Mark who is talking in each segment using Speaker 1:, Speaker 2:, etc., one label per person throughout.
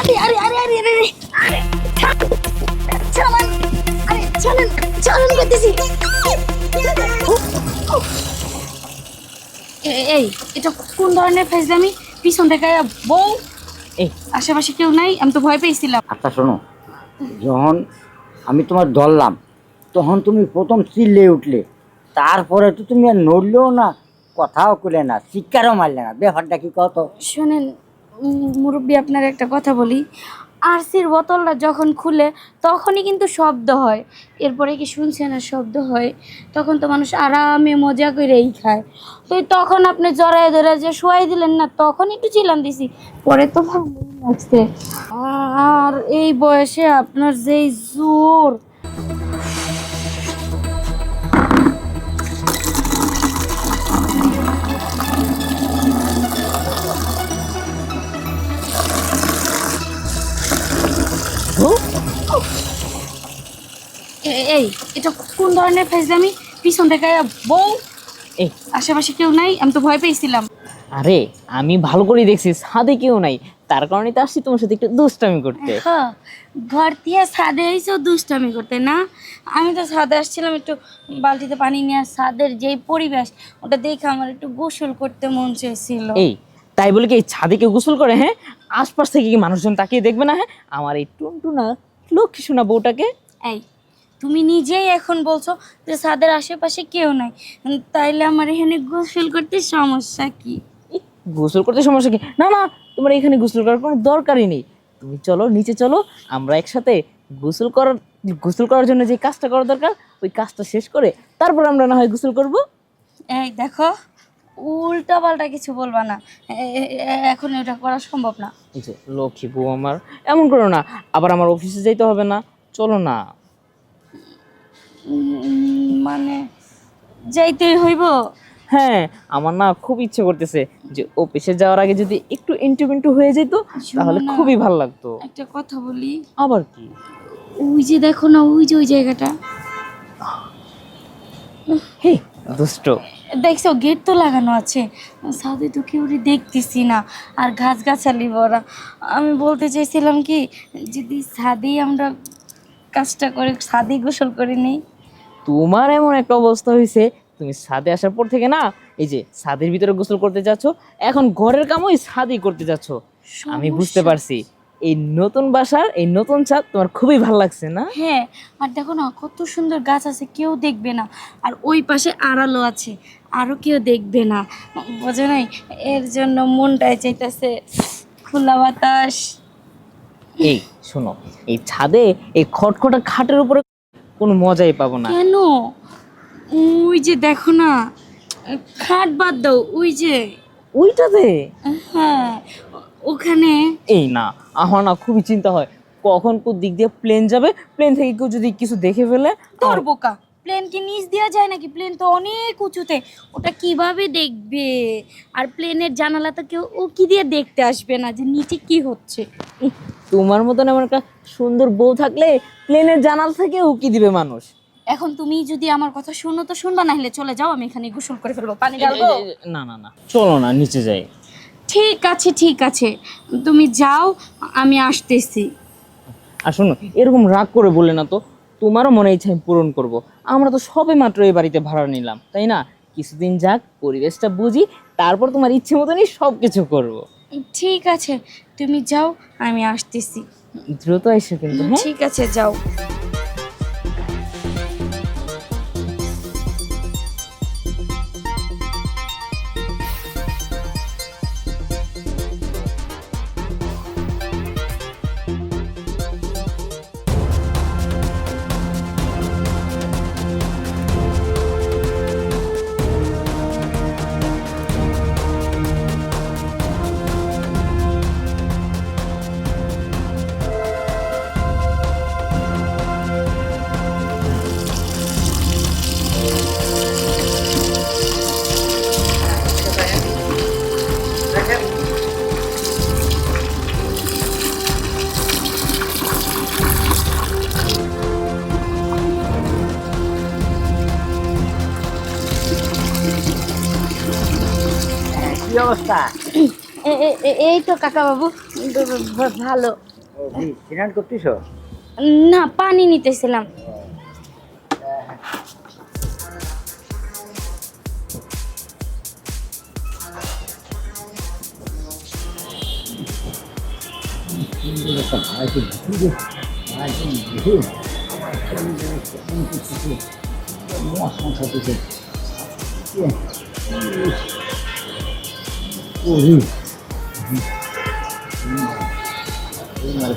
Speaker 1: আরে আরে আরে আরে আরে আরে। আরে চালান। আরে চালান চালান করতেছি। এই এটা কোন ধরনের ফাইজলামি পিছন থেকে বউ।
Speaker 2: এই।
Speaker 1: আশেপাশে কেউ নাই আমি তো ভয় পেয়েছিলাম।
Speaker 3: আচ্ছা শোনো। যখন আমি তোমার ধরলাম তখন তুমি প্রথম চিল্লে উঠলে। তারপরে তো তুমি আর নড়লেও না কথাও করলে না শিক্ষারও মারলে না। ব্যাপারটা কি কত
Speaker 1: শোনেন মুরব্বী আপনার একটা কথা বলি, আরসির বোতলটা যখন খুলে তখনই কিন্তু শব্দ হয়। এরপরে কি শুনছে না শব্দ হয়? তখন তো মানুষ আরামে মজা করেই খায়। তো তখন আপনি জড়ায় ধরে যে শোয়াই দিলেন না, তখন একটু চিলাম দিছি। পরে তো ভালোই লাগছে। আর এই বয়সে আপনার যেই জোর এই এটা কোন ধরনের ফাইজলামি পিছন থেকে বউ?
Speaker 2: এই।
Speaker 1: আশেপাশে কেউ নাই আমি তো ভয় পেয়েছিলাম।
Speaker 2: আরে আমি ভালো করে দেখছি ছাদে কেউ নাই। তার কারণে তো আসছি তোমার সাথে একটু দুষ্টামি করতে।
Speaker 1: হ্যাঁ ঘর দিয়ে ছাদে এসেও দুষ্টামি করতে না? আমি তো ছাদে আসছিলাম একটু বালতিতে পানি নিয়ে ছাদের যেই পরিবেশ ওটা দেখে আমার একটু গোসল করতে মন চেয়েছিল।
Speaker 2: এই তাই বলে কি এই ছাদে কেউ গোসল করে হ্যাঁ? আশপাশ থেকে কি মানুষজন তাকিয়ে দেখবে না হ্যাঁ? আমার এই টুনটুনা লক্ষ্মী শোনা বউটাকে?
Speaker 1: এই তুমি নিজেই এখন বলছো যে ছাদের আশেপাশে কেউ নাই। তাইলে আমার এখানে গোসল করতে সমস্যা কি?
Speaker 2: গোসল করতে সমস্যা কি? না না তোমার এখানে গোসল করার কোনো দরকারই নেই। তুমি চলো নিচে চলো আমরা একসাথে গোসল করার গোসল করার জন্য যে কাজটা করা দরকার ওই কাজটা শেষ করে তারপর আমরা না হয় গোসল করব।
Speaker 1: এই দেখো উল্টা পাল্টা কিছু বলবা না। এখন এটা করা সম্ভব না।
Speaker 2: লক্ষ্মী বউ আমার এমন করো না আবার আমার অফিসে যাইতে হবে না চলো না।
Speaker 1: মানে যাইতেই হইব?
Speaker 2: হ্যাঁ আমার না খুব ইচ্ছে করতেছে যে অফিসে যাওয়ার আগে যদি একটু ইন্টু মিন্টু হয়ে যেত তাহলে খুবই ভালো লাগতো।
Speaker 1: একটা কথা বলি।
Speaker 2: আবার কি?
Speaker 1: ওই যে দেখো না ওই যে ওই জায়গাটা।
Speaker 2: হে দুষ্ট।
Speaker 1: দেখছ গেট তো লাগানো আছে। সাথে তো কেউ দেখতেছি না আর গাছ গাছালি ভরা। আমি বলতে চাইছিলাম কি যদি ছাদেই আমরা কাজটা করে ছাদেই গোসল করে নেই?
Speaker 2: তোমার এমন একটা অবস্থা হয়েছে তুমি ছাদে আসার পর থেকে না এই যে ছাদের ভিতরে গোসল করতে যাচ্ছ এখন ঘরের কামও ছাদেই করতে যাচ্ছ। আমি বুঝতে পারছি এই নতুন বাসার এই নতুন ছাদ তোমার খুবই ভালো লাগছে না?
Speaker 1: হ্যাঁ আর দেখো না কত সুন্দর গাছ আছে কেউ দেখবে না আর ওই পাশে আড়ালো আছে আরও কেউ দেখবে না। বোঝো নাই এর জন্য মনটাই চাইতেছে খোলা বাতাস।
Speaker 2: এই শোনো এই ছাদে এই খটখটা খাটের উপরে কোনো মজাই পাবো না।
Speaker 1: কেন? ওই যে দেখো না খাট বাদ দাও ওই যে।
Speaker 2: ওইটাতে?
Speaker 1: হ্যাঁ ওখানে।
Speaker 2: এই না আমার না খুবই চিন্তা হয় কখন কোন দিক দিয়ে প্লেন যাবে প্লেন থেকে কেউ যদি কিছু দেখে ফেলে
Speaker 1: তোর বোকা প্লেন কি নিচ দেওয়া যায় নাকি? প্লেন তো অনেক উঁচুতে ওটা কীভাবে দেখবে? আর প্লেনের জানালা তো কেউ ও কি দিয়ে দেখতে আসবে না যে নিচে কি হচ্ছে।
Speaker 2: তোমার মতন এমন একটা সুন্দর বউ থাকলে প্লেনের জানাল থেকে উকি দিবে মানুষ।
Speaker 1: এখন তুমি যদি আমার কথা শুনো তো শুনবা না হলে চলে যাও আমি এখানে গোসল করে ফেলব। পানি ঢালবো?
Speaker 2: না না না চলো না নিচে যাই।
Speaker 1: ঠিক আছে ঠিক আছে। তুমি যাও আমি আসতেছি।
Speaker 2: আর শোনো এরকম রাগ করে বলে না তো তোমারও মনে ইচ্ছা আমি পূরণ করব। আমরা তো সবে মাত্র এই বাড়িতে ভাড়া নিলাম তাই না? কিছুদিন যাক পরিবেশটা বুঝি তারপর তোমার ইচ্ছে মতনই সব কিছু করব।
Speaker 1: ঠিক আছে তুমি যাও আমি আসতেছি।
Speaker 2: দ্রুত এসে কিন্তু হ্যাঁ?
Speaker 1: ঠিক আছে যাও।
Speaker 3: কি অবস্থা
Speaker 1: এই তো কাকা বাবু ভালো
Speaker 3: স্নান করতেছ?
Speaker 1: না পানি নিতেছিলাম। আরে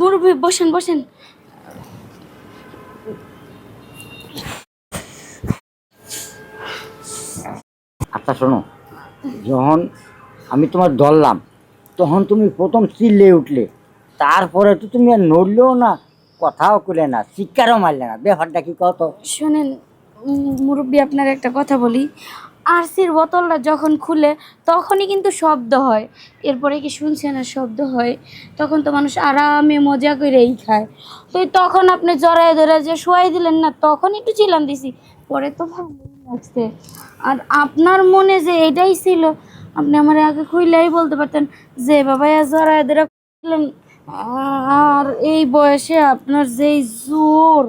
Speaker 1: মুরব্বী বসেন বসেন।
Speaker 3: আচ্ছা শোনো। যখন আমি তোমার ধরলাম তখন তুমি প্রথম চিল্লে উঠলে। তারপরে তো তুমি আর নড়লেও না কথাও করলে না শিক্ষারও মারলে না। ব্যাপারটা কি কত
Speaker 1: শোনেন মুরব্বী, আপনার একটা কথা বলি। আরসির বোতলটা যখন খুলে, তখনই কিন্তু শব্দ হয়। এরপরে কি শুনছে না শব্দ হয়? তখন তো মানুষ আরামে মজা করেই খায়। তো তখন আপনি জড়ায় ধরে যে শোয়াই দিলেন না, তখন একটু চিলান দিছি। পরে তো ভালোই লাগছে। আর আপনার মনে যে এটাই ছিল, আপনি আমার আগে খুইলেই বলতে পারতেন যে, বাবা জড়ায় ধরে আর এই বয়সে আপনার যেই জোর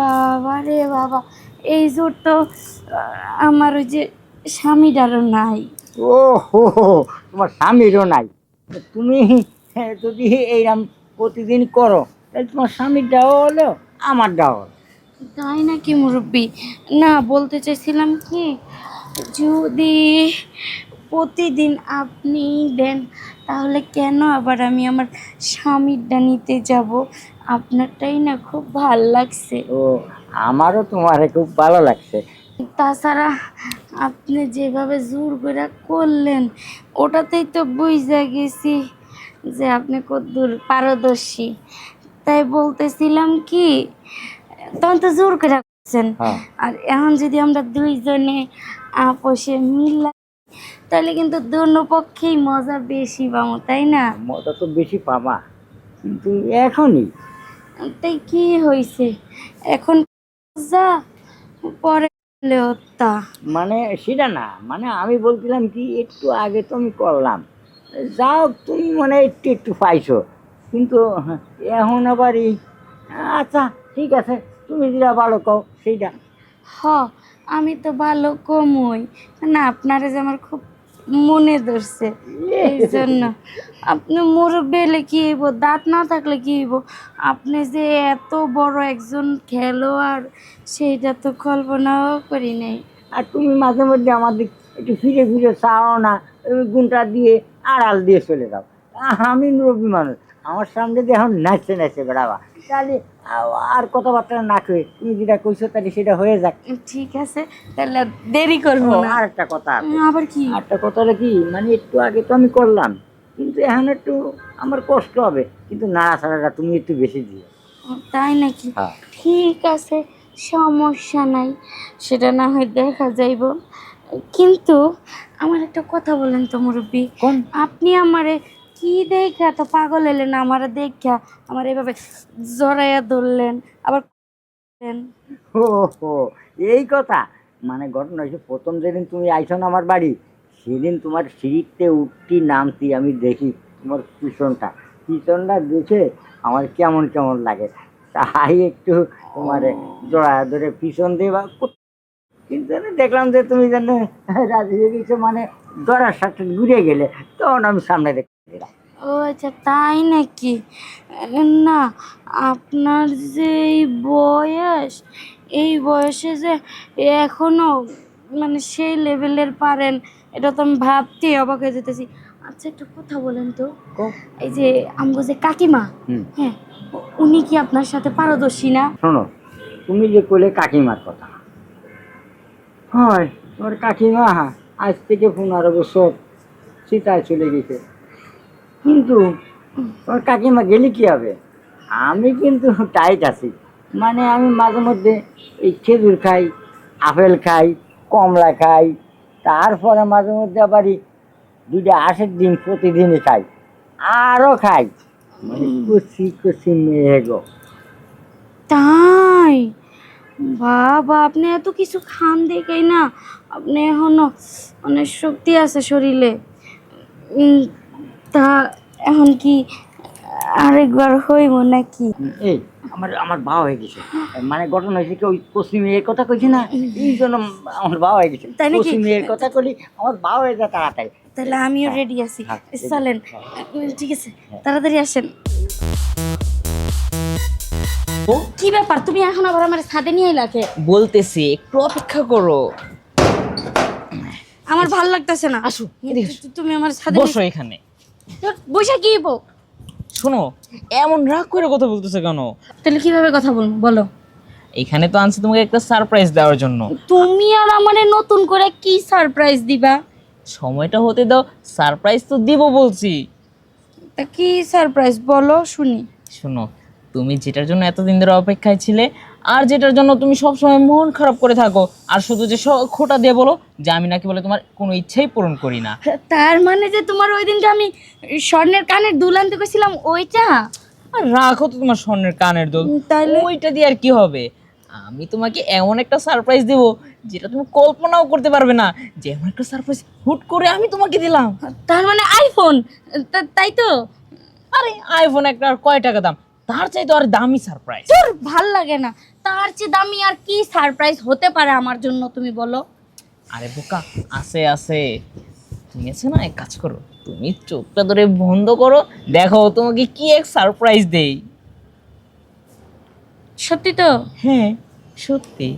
Speaker 1: বাবা রে বাবা। এই জোর তো আমার ওই যে স্বামীটারও নাই।
Speaker 3: ও হো তোমার স্বামীরও নাই। তুমি যদি এইরকম প্রতিদিন করো তাহলে তোমার স্বামীর দেওয়া হলো আমার হলো।
Speaker 1: তাই নাকি মুরব্বী? না বলতে চাইছিলাম কি যদি প্রতিদিন আপনি দেন তাহলে কেন আবার আমি আমার স্বামীরটা নিতে যাব? আপনারটাই না খুব ভালো লাগছে।
Speaker 3: তো আমারও তোমার খুব ভালো লাগছে।
Speaker 1: তাছাড়া আপনি যেভাবে জোর করে করলেন ওটাতেই তো বুঝা গেছি যে আপনি কদ্দূর পারদর্শী। তাই বলতেছিলাম কি তখন তো জোর করে করছেন।
Speaker 3: হ্যাঁ।
Speaker 1: আর এখন যদি আমরা দুইজনে আপোষে মিললাম তাহলে কিন্তু দোনো পক্ষেই মজা বেশি পাবো তাই না?
Speaker 3: মজা তো বেশি পাবা কিন্তু এখনই।
Speaker 1: তাই কি হয়েছে? এখন যা পরে
Speaker 3: মানে সেটা না মানে আমি বলছিলাম কি একটু আগে তো আমি করলাম। যাও তুমি মানে একটু একটু পাইছো। কিন্তু এখন আবার এই আচ্ছা ঠিক আছে তুমি যেটা ভালো কও সেইটা।
Speaker 1: হ আমি তো ভালো কমই। না আপনারা যে আমার খুব মনে ধরছে। এই জন্য আপনি মুরব্বী হলে কি হইব? দাঁত না থাকলে কি হইব? আপনি যে এত বড় একজন খেলোয়াড় সেইটা তো কল্পনাও করি নাই।
Speaker 3: আর তুমি মাঝে মধ্যে আমাদের একটু ফিরে ফিরে চাও না গুণটা দিয়ে আড়াল দিয়ে চলে যাও। আমি মুরব্বী মানুষ। আমার সামনে দিয়ে এখন নাচতে নাচতে বেড়াবা। তাহলে আর কথাবার্তা না কয়ে তুমি যেটা কইছো তাহলে সেটা হয়ে যাক।
Speaker 1: ঠিক আছে তাহলে দেরি করব।
Speaker 3: আর একটা কথা।
Speaker 1: আবার কি?
Speaker 3: একটা কথা হলো কি মানে একটু আগে তো আমি করলাম কিন্তু এখন একটু আমার কষ্ট হবে কিন্তু নাড়াচাড়াটা তুমি একটু বেশি দিও।
Speaker 1: তাই নাকি?
Speaker 3: হ্যাঁ।
Speaker 1: ঠিক আছে সমস্যা নাই সেটা না হয় দেখা যাইব। কিন্তু আমার একটা কথা বলেন তো মুরব্বী। আপনি আমারে কি দেখা তো পাগল এলেন আমার দেখা আমার এভাবে জড়াইয়া ধরলেন, আবার।
Speaker 3: ও এই কথা। মানে ঘটনা হয়েছে প্রথম যেদিন তুমি আইছো না আমার বাড়ি, সেদিন তোমার সিঁড়িতে উঠতি নামতি আমি দেখি তোমার পিছনটা। পিছনটা দেখে আমার কেমন কেমন লাগে। তাই একটু তোমার জোড়া ধরে পিছন দিয়ে বা কিন্তু দেখলাম যে তুমি যেন রাজি হয়ে গেছো মানে জড়ার সাথে ঘুরে গেলে। তখন আমি সামনে দিলাম
Speaker 1: ও আচ্ছা তাই নাকি? না আপনার যে এই বয়স এই বয়সে যে এখনও মানে সেই লেভেলের পারেন এটা তো আমি ভাবতেই অবাক হয়ে যেতেছি। আচ্ছা একটা কথা বলেন তো। এই যে আমগো যে কাকিমা হ্যাঁ উনি কি আপনার সাথে পারদর্শী না?
Speaker 3: শোনো তুমি যে করলে কাকিমার কথা হয় তোমার কাকিমা আজ থেকে পনেরো বছর সীতায় চলে গেছে। কিন্তু তোমার কাকিমা গেলে কি হবে? আমি কিন্তু টাইট আছি। মানে আমি মাঝে মধ্যে এই খেজুর খাই আপেল খাই কমলা খাই তারপরে মাঝে মধ্যে আবার দুইটা আশের দিন প্রতিদিনই খাই আরও খাই। মানে কুচি কুচি মেয়ে গো।
Speaker 1: তাই? বাবা আপনি এত কিছু খান দেখেই না। আপনি এখনও অনেক শক্তি আছে শরীরে। তা এখন কি আরেকবার হইব নাকি?
Speaker 3: এই আমার আমার ভাও হয়ে গেছে। মানে ঘটনা হয়েছে কি ওই পশ্চিম মেয়ের কথা কইছি না? এই জন্য আমার ভাও হয়ে গেছে।
Speaker 1: তাই নাকি?
Speaker 3: পশ্চিম মেয়ের কথা কলি আমার ভাও হয়ে যায় তাড়াতাড়ি।
Speaker 1: তাহলে আমিও রেডি আছি।
Speaker 3: হ্যাঁ,
Speaker 1: চলেন। ঠিক আছে তাড়াতাড়ি আসেন।
Speaker 2: ও?
Speaker 1: কি ব্যাপার? তুমি এখন আবার আমার ছাদে নিয়ে এলাকে
Speaker 2: বলতেছি একটু অপেক্ষা করো।
Speaker 1: আমার ভালো লাগতেছে না।
Speaker 2: আসো
Speaker 1: তুমি আমার ছাদে
Speaker 2: বসো এখানে।
Speaker 1: বসে কি?
Speaker 2: শোনো এমন রাগ করে কথা বলতেছে কেন?
Speaker 1: তাহলে কীভাবে কথা বলব? বলো।
Speaker 2: এখানে তো আনছি তোমাকে একটা সারপ্রাইজ দেওয়ার জন্য।
Speaker 1: তুমি আর আমারে নতুন করে কি সারপ্রাইজ দিবা?
Speaker 2: সময়টা হতে দাও সারপ্রাইজ তো দিব বলছি।
Speaker 1: তা কি সারপ্রাইজ বলো শুনি।
Speaker 2: শোনো তুমি যেটার জন্য এতদিন ধরে অপেক্ষায় ছিলে আর যেটার জন্য তুমি সবসময় মন খারাপ করে থাকো আর শুধু যে খোটা দিয়ে বলো যে আমি নাকি বলে তোমার কোনো ইচ্ছাই পূরণ করি না।
Speaker 1: তার মানে যে তোমার ওই দিনটা আমি স্বর্ণের কানের দুল আনতে গেছিলাম ওইটা?
Speaker 2: আর রাখো তো তোমার স্বর্ণের কানের দুল।
Speaker 1: তাহলে
Speaker 2: ওইটা দিয়ে আর কি হবে? আমি তোমাকে এমন একটা সারপ্রাইজ দেব যেটা তুমি কল্পনাও করতে পারবে না যে এমন একটা সারপ্রাইজ হুট করে আমি তোমাকে দিলাম।
Speaker 1: তার মানে আইফোন তাই তো?
Speaker 2: আরে আইফোন একটা আর কয় টাকা দাম? তার চাইতে আর দামি সারপ্রাইজ
Speaker 1: তোর ভালো লাগে না। তার চেয়ে দামি আর কি সারপ্রাইজ হতে পারে আমার জন্য তুমি বলো?
Speaker 2: আরে বোকা আছে আছে তুমি আছে না এক কাজ করো তুমি চোখটা ধরে বন্ধ করো দেখো তোমাকে কি এক সারপ্রাইজ দেই।
Speaker 1: সত্যি তো?
Speaker 2: হ্যাঁ সত্যি।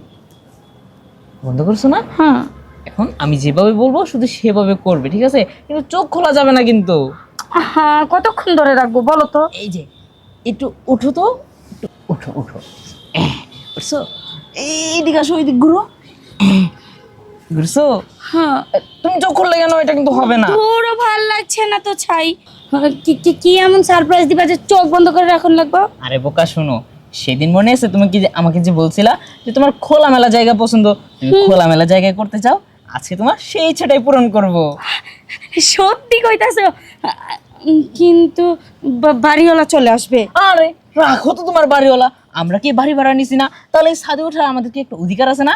Speaker 2: বন্ধ করছ না?
Speaker 1: হ্যাঁ।
Speaker 2: এখন আমি যেভাবে বলব শুধু সেভাবে করবে ঠিক আছে? কিন্তু চোখ খোলা যাবে না কিন্তু।
Speaker 1: হ্যাঁ কতক্ষণ ধরে রাখব বলো তো?
Speaker 2: এই যে একটু উঠো তো। উঠো উঠো। উঠছো? এইদিকে আসো এইদিক ঘুরো। ঘুরছো?
Speaker 1: হ্যাঁ।
Speaker 2: তুমি কেন? এটা কিন্তু হবে না।
Speaker 1: পুরো ভালো লাগছে না তো ছাই। হ্যাঁ, কি কি কি এমন সারপ্রাইজ দিবা যে চোখ বন্ধ করে রাখুন লাগবো?
Speaker 2: আরে বোকা শোনো। সেদিন মনে আছে তুমি কি যে- আমাকে যে বলছিলা যে তোমার খোলামেলা জায়গা পছন্দ? তুমি খোলামেলা জায়গায় করতে চাও? আজকে তোমার সেই ইচ্ছাটাই পূরণ করব।
Speaker 1: সত্যি কইতাছো। কিন্তু বাড়িওয়ালা চলে আসবে।
Speaker 2: আরে, রাখো তো তোমার বাড়িওয়ালা। আমরা কি বাড়ি ভাড়া নিছি না? তাহলে ছাদে ওঠার আমাদের কি একটা অধিকার আছে না?